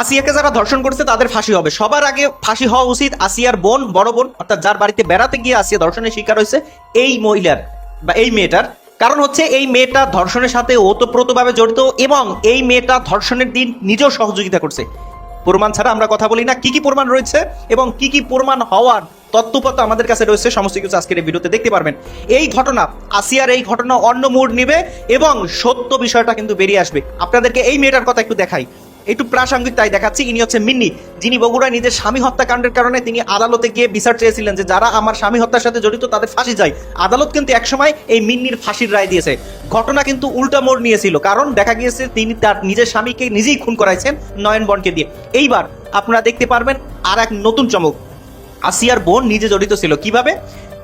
আসিয়াকে যারা ধর্ষণ করছে, তাদের ফাঁসি হবে। সবার আগে ফাঁসি হওয়া উচিত আসিয়ার বোন, বড় বোন, অর্থাৎ যার বাড়িতে বেড়াতে গিয়ে আসিয়া ধর্ষণের শিকার হয়েছে এই মহিলার বা এই মেয়েটার। কারণ হচ্ছে এই মেয়েটা ধর্ষণের সাথে ওতপ্রোতভাবে জড়িত এবং এই মেয়েটা ধর্ষণের দিন নিজেও সহযোগিতা করছে। প্রমাণ ছাড়া আমরা কথা বলি না। কি কি প্রমাণ রয়েছে এবং কি কি প্রমাণ হওয়ার তত্ত্বপত্র আমাদের কাছে রয়েছে, সমস্ত কিছু আজকের এই ভিডিওতে দেখতে পারবেন। এই ঘটনা, আসিয়ার এই ঘটনা অন্য মোড় নিবে এবং সত্য বিষয়টা কিন্তু বেরিয়ে আসবে। আপনাদেরকে এই মেয়েটার কথা একটু দেখাই। একটু প্রাসঙ্গিক তাই দেখাচ্ছি। ইনি হচ্ছে মিন্নি, যিনি বগুড়ায় নিজের স্বামী হত্যাকাণ্ডের কারণে তিনি আদালতে গিয়ে বিচার চেয়েছিলেন যে যারা আমার স্বামী হত্যার সাথে জড়িত তাদের ফাঁসি যায় আদালত কিন্তু একসময় এই মিন্নির ফাঁসির রায় দিয়েছে। ঘটনা কিন্তু উল্টা মোড় নিয়েছিল, কারণ দেখা গিয়েছে তিনি তার নিজের স্বামীকে নিজেই খুন করাইছেন নয়নবনকে দিয়ে। এইবার আপনারা দেখতে পারবেন আর এক নতুন চমক। আসিয়ার বোন নিজে জড়িত ছিল। কীভাবে?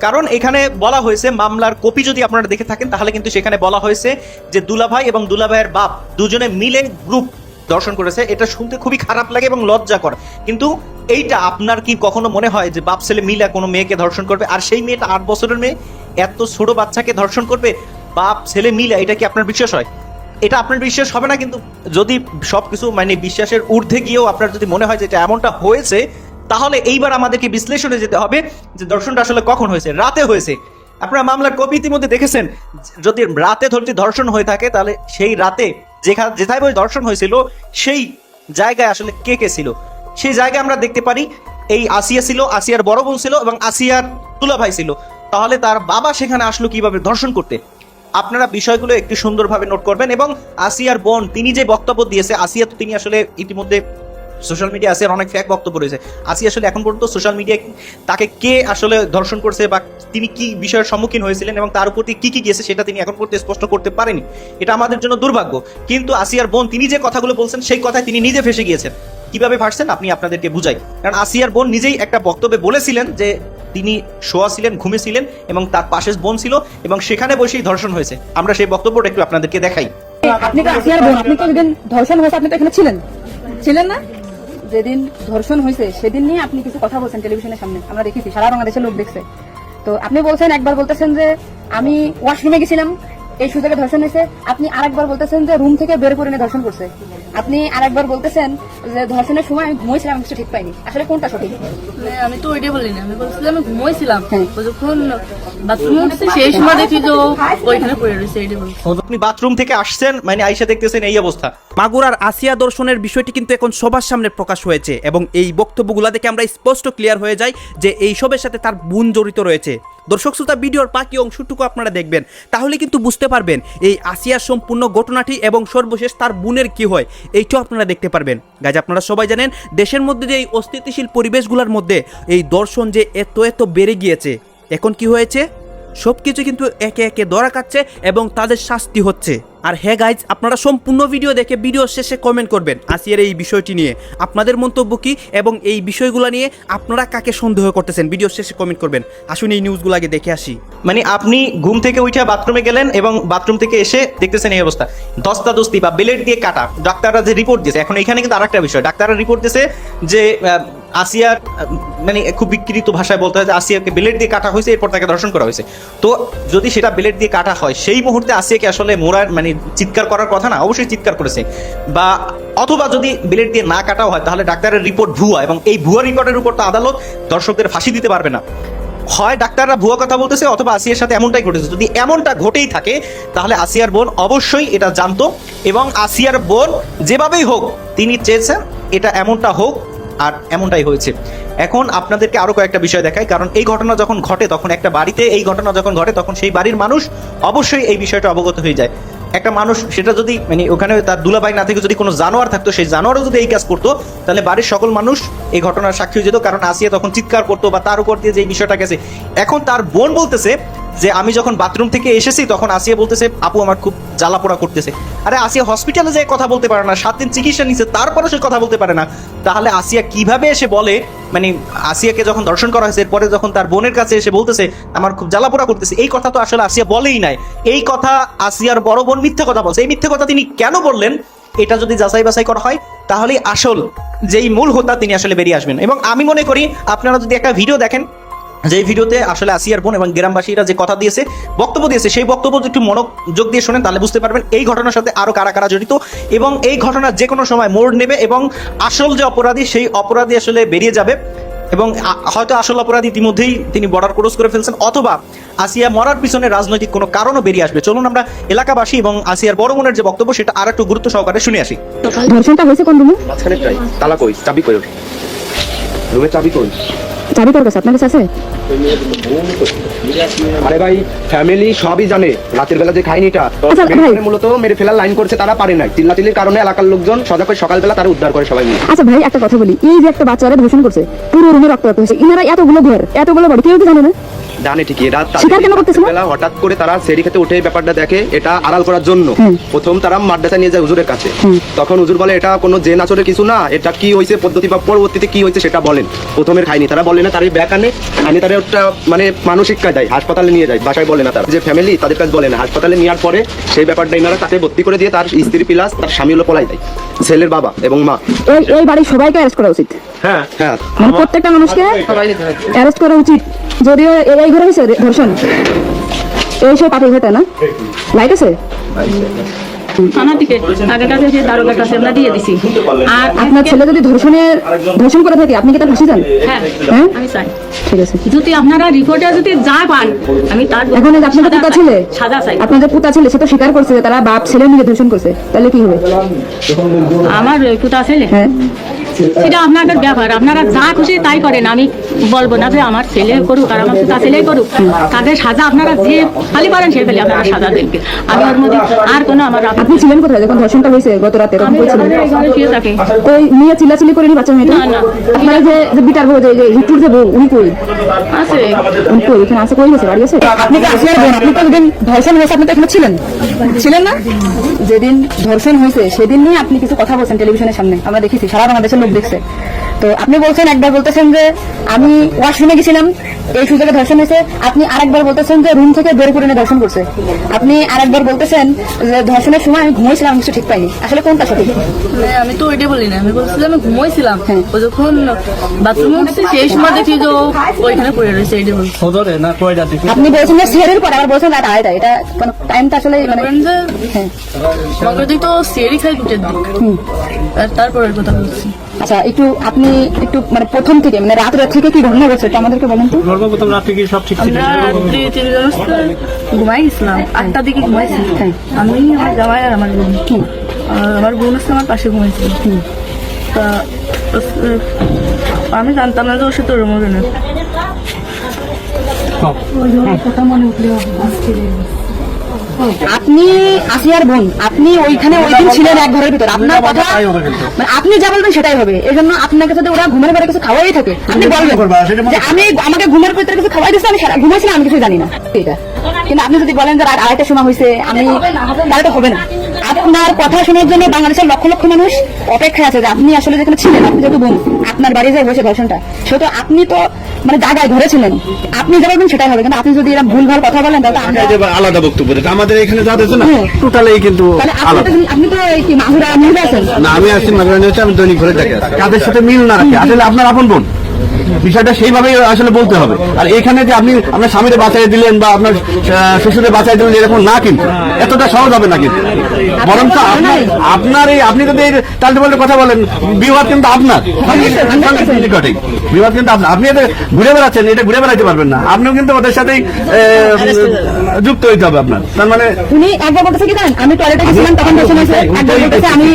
কারণ এখানে বলা হয়েছে, মামলার কপি যদি আপনারা দেখে থাকেন, তাহলে কিন্তু সেখানে বলা হয়েছে যে দুলাভাই এবং দুলাভাইয়ের বাপ দুজনে মিলে গ্রুপ দর্শন করেছে, এটা শুনতে খুবই খারাপ লাগে এবং লজ্জা লজ্জাকর। কিন্তু এইটা আপনার কি কখনো মনে হয় যে বাপ ছেলে মিলে কোনো মেয়েকে ধর্ষণ করবে? আর সেই মেয়েটা আট বছরের মেয়ে, এত ছোট বাচ্চাকে ধর্ষণ করবে, বাপ ছেলে মিলে, এটা কি আপনার বিশ্বাস হয়? এটা আপনার বিশ্বাস হবে না, কিন্তু যদি সবকিছু মানে বিশ্বাসের ঊর্ধ্বে গিয়েও আপনার যদি মনে হয় যে এটা এমনটা হয়েছে, তাহলে এইবার আমাদেরকে বিশ্লেষণে যেতে হবে যে দর্শনটা আসলে কখন হয়েছে? রাতে হয়েছে। আপনারা মামলার কপি ইতিমধ্যে দেখেছেন, যদি রাতে ধরতে ধর্ষণ হয়ে থাকে, তাহলে সেই রাতে যেখানে যেথায় বই ধর্ষণ হয়েছিল, সেই জায়গায় আসলে কে কে ছিল? সেই জায়গায় আমরা দেখতে পারি, এই আসিয়া ছিল, আসিয়ার বড় বোন ছিল এবং আসিয়ার তুলা ভাই ছিল। তাহলে তার বাবা সেখানে আসলো কীভাবে দর্শন করতে? আপনারা বিষয়গুলো একটু সুন্দরভাবে নোট করবেন এবং আসিয়ার বোন, তিনি যে বক্তব্য দিয়েছে, আসিয়া তো তিনি আসলে ইতিমধ্যে সোশ্যাল মিডিয়া আসিয়ার অনেক ফ্যাক বক্তব্য রয়েছে। আসিয়া আসলে এখন পর্যন্ত সোশ্যাল মিডিয়ায় তাকে কে আসলে ধর্ষণ করছে বা তিনি কি বিষয়ের সম্মুখীন হয়েছিলেন এবং তার উপর কি কি গিয়েছে সেটা তিনি এখন পর্যন্ত স্পষ্ট করতে পারেনি। এটা আমাদের জন্য দুর্ভাগ্য। কিন্তু আসিয়ার বোন, তিনি যে কথাগুলো বলছেন, সেই কথায় তিনি নিজে ফেসে গিয়েছেন। কীভাবে ভাসছেন আপনি আপনাদেরকে বুঝাই। কারণ আসিয়ার বোন নিজেই একটা বক্তব্যে বলেছিলেন যে তিনি শোয়া ছিলেন ঘুমেছিলেন এবং তার পাশে বোন ছিল এবং সেখানে বসেই ধর্ষণ হয়েছে। আমরা সেই বক্তব্যটা একটু আপনাদেরকে দেখাই। আপনি তো আসিয়ার বোন, আপনি তো ধর্ষণ হয়েছে, আপনি তো এখানে ছিলেন। ছিলেন না? যেদিন ধর্ষণ হয়েছে, সেদিন নিয়ে আপনি কিছু কথা বলছেন টেলিভিশনের সামনে। আমরা দেখেছি, সারা বাংলাদেশের লোক দেখছে। তো আপনি বলছেন, একবার বলতেছেন যে আমি ওয়াশরুমে গেছিলাম এই সুযোগে ধর্ষণ হয়েছে। আপনি আরেকবার বলতেছেন যে রুম থেকে বের করে নিয়ে ধর্ষণ করছে। আপনি আরেকবার বলতেছেন যে ধর্ষণের সময় আমি ঘুমাইছিলাম আমি কিছু ঠিক পাইনি। আসলে কোনটা সঠিক? মানে আমি তো ওইটাই বলিনি। আমি বলছিলাম আমি ঘুমাইছিলাম। হ্যাঁ। যখন বাথরুমে উঠছে সেই সময় দেখি যে ওইখানে পড়ে রয়েছে এইটাই আপনি বাথরুম থেকে আসছেন মানে আইসা দেখতেছেন এই অবস্থা। মাগুরার আসিয়া দর্শনের বিষয়টি কিন্তু এখন সবার সামনে প্রকাশ হয়েছে এবং এই বক্তব্যগুলো দেখে আমরা স্পষ্ট ক্লিয়ার হয়ে যাই যে এইসবের সাথে তার বোন জড়িত রয়েছে। দর্শক শ্রোতা, ভিডিওর বাকি অংশটুকু আপনারা দেখবেন। তাহলে কিন্তু বুঝতে পারবেন এই আসিয়ার সম্পূর্ণ ঘটনাটি এবং সর্বশেষ তার বোনের কি হয়, এইটাও আপনারা দেখতে পারবেন। গাছ আপনারা সবাই জানেন, দেশের মধ্যে যে এই অস্থিতিশীল পরিবেশগুলোর মধ্যে এই দর্শন যে এত এত বেড়ে গিয়েছে, এখন কি হয়েছে? সব কিছু কিন্তু একে একে ধরা কাটছে এবং তাদের শাস্তি হচ্ছে। আর হ্যাঁ গাইজ আপনারা সম্পূর্ণ ভিডিও দেখে ভিডিও শেষে কমেন্ট করবেন। আসিয়ার এই বিষয়টি নিয়ে। আপনাদের মন্তব্য কি এবং এই বিষয়গুলো নিয়ে আপনারা কাকে সন্দেহ করতেছেন? ভিডিও শেষে কমেন্ট করবেন। আসুন এই নিউজগুলো আগে দেখে আসি। মানে আপনি ঘুম থেকে উঠে বাথরুমে গেলেন এবং বাথরুম থেকে এসে দেখতেছেন এই অবস্থা। দস্তা দস্তি বা বেলেট দিয়ে কাটা। ডাক্তাররা যে রিপোর্ট দিয়েছে, এখন এখানে কিন্তু আরেকটা বিষয়। ডাক্তাররা রিপোর্ট দিয়েছে যে আসিয়ার মানে খুব বিকৃত ভাষায় বলতে হয় যে আসিয়াকে বেলেট দিয়ে কাটা হয়েছে, এরপর তাকে ধর্ষণ করা হয়েছে। তো যদি সেটা বেলেট দিয়ে কাটা হয়, সেই মুহূর্তে আসিয়াকে আসলে মোরার মানে চিৎকার করার কথা না, অবশ্যই চিৎকার করেছে। বা অথবা যদি বেলেট দিয়ে না কাটাও হয়, তাহলে ডাক্তারের রিপোর্ট ভুয়া এবং এই ভুয়া রিপোর্টের উপর তো আদালত দর্শকদের ফাঁসি দিতে পারবে না। হয় ডাক্তাররা ভুয়া কথা বলতেছে অথবা আসিয়ার সাথে এমনটাই ঘটেছে। যদি এমনটা ঘটেই থাকে, তাহলে আসিয়ার বোন অবশ্যই এটা জানতো এবং আসিয়ার বোন যেভাবেই হোক, তিনি চেয়েছেন এটা এমনটা হোক আর এমনটাই হয়েছে। এখন আপনাদেরকে আরও কয়েকটা বিষয় দেখাই, কারণ এই ঘটনা যখন ঘটে, তখন একটা বাড়িতে এই ঘটনা যখন ঘটে, তখন সেই বাড়ির মানুষ অবশ্যই এই বিষয়টা অবগত হয়ে যায়। একটা মানুষ, সেটা যদি মানে ওখানে তার দুলাভাই না থেকে যদি কোনো জানোয়ার থাকতো, সেই জানোয়ারও যদি এই কাজ করতো, তাহলে বাড়ির সকল মানুষ এই ঘটনার সাক্ষী হয়ে যেত। কারণ আসিয়া তখন চিৎকার করতো বা তার উপর দিয়ে যে বিষয়টা গেছে। এখন তার বোন বলতেছে যে আমি যখন বাথরুম থেকে এসেছি, তখন আসিয়া বলতেছে, আপু, আমার খুব জ্বালাপোড়া করতেছে। আরে, আসিয়া হসপিটালে যেয়ে কথা বলতে পারে না, সাত দিন চিকিৎসা নিচ্ছে তারপরে সে কথা বলতে পারে না। তাহলে আসিয়া কীভাবে এসে বলে মানে আসিয়াকে যখন দর্শন করা হয়েছে, এরপরে যখন তার বোনের কাছে এসে বলতেছে, আমার খুব জ্বালাপোড়া করতেছে, এই কথা তো আসলে আসিয়া বলেই নাই। এই কথা আসিয়ার বড় বোন মিথ্যে কথা বলছে। এই মিথ্যে কথা তিনি কেন বললেন? এটা যদি যাচাই বাছাই করা হয়, তাহলেই আসল যেই মূল হোতা তিনি আসলে বেরিয়ে আসবেন। এবং আমি মনে করি, আপনারা যদি একটা ভিডিও দেখেন যে ভিডিওতে আসলে আসিয়ার বোন এবং গ্রামবাসীরা যে কথা দিয়েছে বক্তব্য দিয়েছে সেই বক্তব্য যদি একটু মনোযোগ দিয়ে শোনেন তাহলে বুঝতে পারবেন এই ঘটনার সাথে আরও কারা কারা জড়িত এবং এই ঘটনা যে কোনো সময় মোড় নেবে এবং আসল যে অপরাধী সেই অপরাধী আসলে বেরিয়ে যাবে এবং হয়তো আসল অপরাধী ইতিমধ্যেই তিনি বর্ডার ক্রস করে ফেলছেন অথবা আসিয়া মরার পিছনে রাজনৈতিক কোনো কারণও বেরিয়ে আসবে। চলুন আমরা এলাকাবাসী এবং আসিয়ার বড় বোনের যে বক্তব্য সেটা আর একটু গুরুত্ব সহকারে শুনে আসি। ধর্ষণটা হয়েছে কোন রুমে? মাঝখানে প্রায় তালা কই? চাবি কই রুমের চাবি কই? চাবি তোর কাছে আপনার কাছে আছে? আরে ভাই ফ্যামিলি সবই জানে। রাতের বেলা যে খায়নি এটা ভাই। মূলত মেরে ফেলার লাইন করছে তারা পারে নাই। চিল্লাচিল্লির কারণে এলাকার লোকজন সজাগ করে সকালবেলা তারা উদ্ধার করে সবাই মিলে। আচ্ছা ভাই একটা কথা বলি। এই যে একটা বাচ্চারা ধর্ষণ করছে পুরো রুমে রক্ত রক্ত হয়েছে। ইনারা এতগুলো ঘর এতগুলো বাড়ি কেউ তো জানে না। জানে ঠিকই না? বেলা হঠাৎ করে তারা সেরি খেতে উঠে ব্যাপারটা দেখে এটা আড়াল করার জন্য। প্রথম তারা মাদ্রাসা নিয়ে যায় হুজুরের কাছে। তখন হুজুর বলে এটা কোনো জেন আচরে কিছু না এটা কি হয়েছে পদ্ধতি বা পরবর্তীতে কি হয়েছে সেটা বলেন। প্রথমের খাইনি তারা বলে না তার ব্যাক আনে আনে তারা ওটা মানে মানসিক দেয় হাসপাতালে নিয়ে যায় বাসায় বলে না তার। যে ফ্যামিলি তাদের কাছে বলে না হাসপাতালে নেওয়ার পরে সেই ব্যাপারটা ইনারা তাকে ভর্তি করে দিয়ে তার স্ত্রী প্লাস তার স্বামী হলো পলাই দেয় ছেলের বাবা এবং মা। এই এই বাড়ির সবাইকে অ্যারেস্ট করা উচিত? হ্যাঁ। হ্যাঁ। মানে প্রত্যেকটা মানুষকে অ্যারেস্ট করা উচিত। যদিও এই এই ঘরে হয়েছে রে- ধর্ষণ এই সব পাপি ঘটে না? লাইট আছে? থানা থেকে আগের কাছে যে দারোগার কাছে আমরা দিয়ে দিছি। আর আপনার ছেলে যদি ধর্ষণ করে থাকে আপনি কি তার ফাঁসি যান হ্যাঁ হ্যাঁ? আমি চাই। ঠিক আছে। যদি আপনারা রিপোর্টে যদি যা পান আমি তার এখন এই আপনার সাজা পুতা ছেলে চাই পুতা সে তো স্বীকার করছে যে তারা বাপ ছেলে মিলে ধর্ষণ করছে। তাহলে কি হবে? আমার পুতা ছেলে? হ্যাঁ। সেটা আপনাদের ব্যাপার। আপনারা যা খুশি তাই করেন আমি বলব না যে আমার ছেলে করুক আর আমার পুতা ছেলে করুক। তাদের সাজা আপনারা যে খালি পারেন সে খালি আপনারা সাজা দেনকে। আমি ওর মধ্যে আর কোনো আমার আপনি ছিলেন কোথায়? যখন ধর্ষণটা হয়েছে গত রাতে কই নিয়ে চিল্লাচিল্লি করেনি বাচ্চা মেয়েটা? না, না। যে যে বিটার বউ যে যে হিটুর যে বউ উনি কই? আছে। উনি কই? এখানে আছে কই গেছে? বাড়ি আছে? আপনি তো আসলে আপনি তো যেদিন ধর্ষণ হয়েছে আপনি তো এখানে ছিলেন? ছিলেন না? যেদিন ধর্ষণ হয়েছে সেদিন নিয়ে আপনি কিছু কথা বলছেন টেলিভিশনের সামনে। আমরা দেখেছি সারা বাংলাদেশের লোক দেখছে। তো আপনি বলছেন একবার বলতেছেন যে আমি ওয়াশরুমে গেছিলাম এই সুযোগে ধর্ষণ হয়েছে। আপনি আরেকবার বলতেছেন যে রুম থেকে বের করে এনে ধর্ষণ করছে। আপনি আরেকবার বলতেছেন যে ধর্ষণের সময় আমি ঘুমাইছিলাম আমি কিছু ঠিক পাইনি। আসলে কোনটা সঠিক? মানে আমি তো ওইটাই বলি না। আমি বলছিলাম আমি ঘুমাইছিলাম। হ্যাঁ। ও যখন বাথরুমে উঠছি সেই সময় দেখি যে ওইখানে পড়ে রয়েছে বলছি। আপনি বলছেন যে সিয়ারের পরে আবার বলছেন রাত আড়াইটা এটা কোনো টাইমটা আসলে মানে হ্যাঁ। তো সিয়ারি খাই দুটের দিক। আর তারপরের কথা বলছি। আচ্ছা একটু আপনি একটু মানে প্রথম থেকে মানে রাত রাত থেকে কি ঘটনা ঘটছে একটু আমাদেরকে বলেন তো। সর্বপ্রথম রাত্রে কি সব ঠিক ছিল? আমরা রাত্রি ঘুমাই গেছিলাম আটটার দিকে ঘুমাইছি হ্যাঁ। আমি আমার জামাই আর আমার বোন। আর আমার বোন হচ্ছে আমার পাশে ঘুমাইছিল। তা আমি জানতাম না যে ওর সাথে ওরম হবে না আপনি আসিয়ার বোন আপনি ওইখানে ওই দিন ছিলেন এক ঘরের ভিতর। আপনার কথা মানে আপনি যা বলবেন সেটাই হবে। এই জন্য আপনার কাছে ওরা ঘুমের পরে কিছু খাওয়াই থাকে আপনি বলবেন যে আমি আমাকে ঘুমের ভিতরে কিছু খাওয়াই দিচ্ছে আমি সারা- ঘুমাইছিলাম আমি কিছু জানি না। এটা কিন্তু আপনি যদি বলেন যে আরেকটা আড়াইটার সময় হয়েছে আমি তাহলে তো হবে না। আপনার কথা শোনার জন্য বাংলাদেশের লক্ষ লক্ষ মানুষ অপেক্ষায় আছে যে আপনি আসলে যেখানে ছিলেন আপনি যেহেতু বোন আপনার বাড়ি যে হয়েছে ধর্ষণটা সেহেতু আপনি তো মানে জায়গায় ঘরে ছিলেন আপনি যা বলবেন সেটাই হবে কিন্তু আপনি যদি এরকম ভুলভাল কথা বলেন তাহলে আলাদা বক্তব্য দিতে আমাদের এখানে যা দিয়েছে না হ্যাঁ। টোটালি কিন্তু আপনি তো- আপনি তো এই কি মাহুরা মহিলা আছেন? না আমি আসছি মাঝখানে হচ্ছে আমি দৈনিক ঘরে আছি। কাদের সাথে মিল না রাখে? আসলে আপনার আপন বোন। বিষয়টা সেইভাবেই আসলে বলতে হবে। আর এখানে যে আপনি আপনার স্বামীরে বাঁচাই দিলেন বা আপনার শ্বশুরে বাঁচাই দিলেন এরকম না কিন্তু। এতটা সহজ হবে না কিন্তু। বরং তো আপনার আপনার এই আপনি যদি তাল্টে পাল্টে কথা বলেন বিবাদ কিন্তু আপনার। বিবাদ কিন্তু আপনার। আপনি এটা ঘুরে বেড়াচ্ছেন এটা ঘুরে বেড়াইতে পারবেন না। আপনিও কিন্তু ওদের সাথেই যুক্ত হইতে হবে আপনার। তার মানে উনি একবার বলতেছে কি আমি টয়লেটে গেছিলাম তখন ধর্ষণ হয়েছে একবার বলতেছে আমি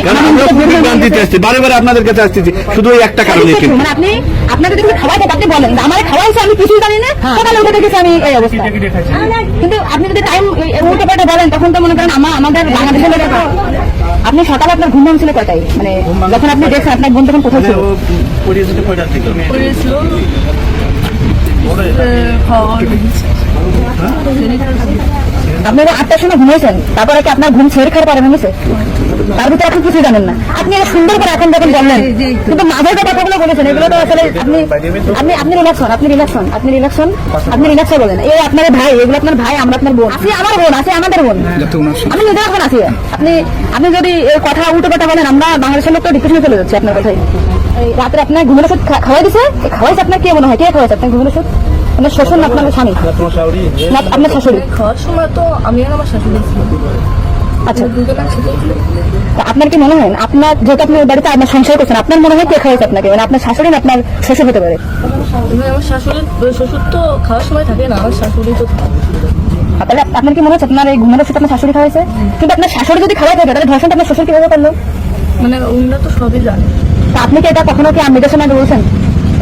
বের বারে আপনাদের কাছে আসতেছি। শুধু ওই একটা কারণে কিন্তু। মানে আপনি আপনাকে বলেন আমার খাওয়াইছে আমি কিছুই জানি না সকালে উঠে দেখেছি আমি এই অবস্থা কিন্তু আপনি যদি টাইম উল্টো পাল্টে বলেন তখন তো মনে করেন আমার আমাদের বাংলাদেশের আপনি সকালে আপনার ঘুম ভাঙছিল কয়টায় মানে যখন আপনি দেখছেন আপনার বোন তখন কোথায় ছিল আপনি আটটার সময় ঘুমিয়েছেন তারপরে কি আপনার ঘুম ছেড়ে খাওয়ার পরে ভেঙেছে তার ভিতরে আপনি কিছু জানেন না। আপনি এটা সুন্দর করে এখন যখন বললেন কিন্তু মাঝের যে কথাগুলো বলেছেন এগুলো তো আসলে আপনি আপনি আপনি রিল্যাক্স হন আপনি রিল্যাক্স হন আপনি রিল্যাক্স হন আপনি রিল্যাক্স বলেন। এই আপনার ভাই এগুলো আপনার ভাই আমরা আপনার বোন। আসি আমার বোন আছে আমাদের বোন। আমি নিজে এখন আছি। আপনি আপনি যদি এই কথা উল্টো কথা বলেন আমরা বাংলাদেশের লোক তো ডিপ্রেশনে চলে যাচ্ছে আপনার কথাই। এই রাত্রে আপনার ঘুমের ওষুধ খাওয়াই দিছে? খাওয়াইছে আপনার কে মনে হয়? কে খাওয়াইছে আপনার ঘুমের ওষুধ? আপনার শ্বশুর না আপনার স্বামী? না আপনার শাশুড়ি? খাওয়ার সময় তো আমি আর আমার শাশুড়ি আচ্ছা। তা আপনার কি মনে হয় আপনার যেহেতু আপনি বাড়িতে আপনার সংসার করছেন আপনার মনে হয় কে খাওয়াইছে আপনাকে? মানে আপনার শাশুড়ি না আপনার শ্বশুর হতে পারে? আমার শাশুড়ির শ্বশুর তো খাওয়ার সময় থাকে না আমার শাশুড়ি তো। তাহলে আপনার কি মনে হচ্ছে আপনার এই ঘুমের ওষুধ আপনার শাশুড়ি খাওয়াইছে? কিন্তু আপনার শাশুড়ি যদি খাওয়াই থাকে তাহলে ধর্ষণটা আপনার শ্বশুর কীভাবে করল? মানে উনিরা তো সবই জানে। তা আপনি কি এটা কখনো কি আমিদের সময় বলছেন?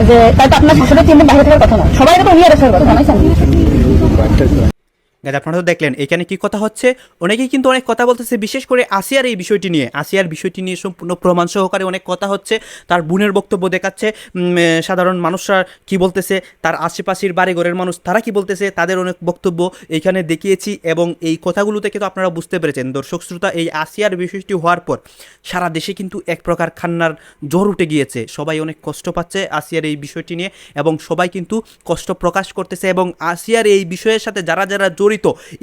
যে তাই তো আপনার শাশুড়ি তিন বাইরে থাকার কথা না। সবাই তো নিয়ে আসার কথা জানাইছেন গাইজ, আপনারা তো দেখলেন, এখানে কি কথা হচ্ছে? অনেকেই কিন্তু অনেক কথা বলতেছে, বিশেষ করে আসিয়ার এই বিষয়টি নিয়ে। আসিয়ার বিষয়টি নিয়ে সম্পূর্ণ প্রমাণ সহকারে অনেক কথা হচ্ছে। তার বোনের বক্তব্য দেখাচ্ছে সাধারণ মানুষরা কি বলতেছে, তার আশেপাশের বাড়িঘরের মানুষ তারা কি বলতেছে, তাদের অনেক বক্তব্য এখানে দেখিয়েছি এবং এই কথাগুলো থেকে তো আপনারা বুঝতে পেরেছেন। দর্শক শ্রোতা, এই আসিয়ার বিষয়টি হওয়ার পর সারা দেশে কিন্তু এক প্রকার খান্নার জ্বর উঠে গিয়েছে। সবাই অনেক কষ্ট পাচ্ছে আসিয়ার এই বিষয়টি নিয়ে এবং সবাই কিন্তু কষ্ট প্রকাশ করতেছে এবং আসিয়ার এই বিষয়ের সাথে যারা যারা জড়িত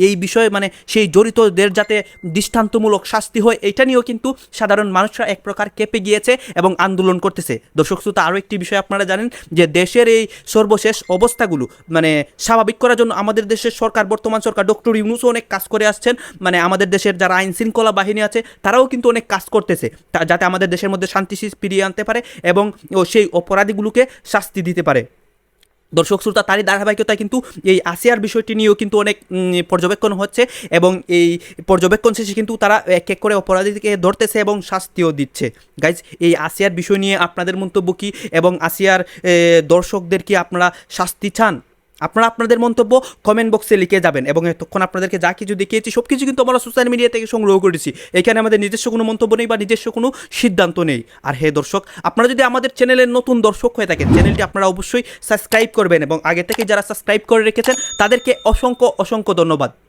এই বিষয়ে মানে সেই জড়িতদের যাতে দৃষ্টান্তমূলক শাস্তি হয় এটা নিয়েও কিন্তু সাধারণ মানুষরা এক প্রকার কেঁপে গিয়েছে এবং আন্দোলন করতেছে। দর্শক শ্রোতা, আরও একটি বিষয় আপনারা জানেন যে দেশের এই সর্বশেষ অবস্থাগুলো মানে স্বাভাবিক করার জন্য আমাদের দেশের সরকার, বর্তমান সরকার, ডক্টর ইউনুসও অনেক কাজ করে আসছেন। মানে আমাদের দেশের যারা আইন শৃঙ্খলা বাহিনী আছে, তারাও কিন্তু অনেক কাজ করতেছে। যাতে আমাদের দেশের মধ্যে শান্তি ফিরিয়ে আনতে পারে এবং সেই অপরাধীগুলোকে শাস্তি দিতে পারে। দর্শক শ্রোতা, তারই ধারাবাহিকতায় কিন্তু এই আসিয়ার বিষয়টি নিয়েও কিন্তু অনেক পর্যবেক্ষণ হচ্ছে এবং এই পর্যবেক্ষণ শেষে কিন্তু তারা এক এক করে অপরাধীকে ধরতেছে এবং শাস্তিও দিচ্ছে। গাইজ এই আসিয়ার বিষয় নিয়ে আপনাদের মন্তব্য কী এবং আসিয়ার দর্শকদের কি আপনারা শাস্তি চান? আপনারা আপনাদের মন্তব্য কমেন্ট বক্সে লিখে যাবেন এবং এতক্ষণ আপনাদেরকে যা কিছু দেখিয়েছি সব কিছু কিন্তু আমরা সোশ্যাল মিডিয়া থেকে সংগ্রহ করেছি। এখানে আমাদের নিজস্ব কোনো মন্তব্য নেই বা নিজস্ব কোনো সিদ্ধান্ত নেই। আর হে দর্শক, আপনারা যদি আমাদের চ্যানেলের নতুন দর্শক হয়ে থাকেন চ্যানেলটি আপনারা অবশ্যই সাবস্ক্রাইব করবেন এবং আগে থেকে যারা সাবস্ক্রাইব করে রেখেছেন, তাদেরকে অসংখ্য অসংখ্য ধন্যবাদ।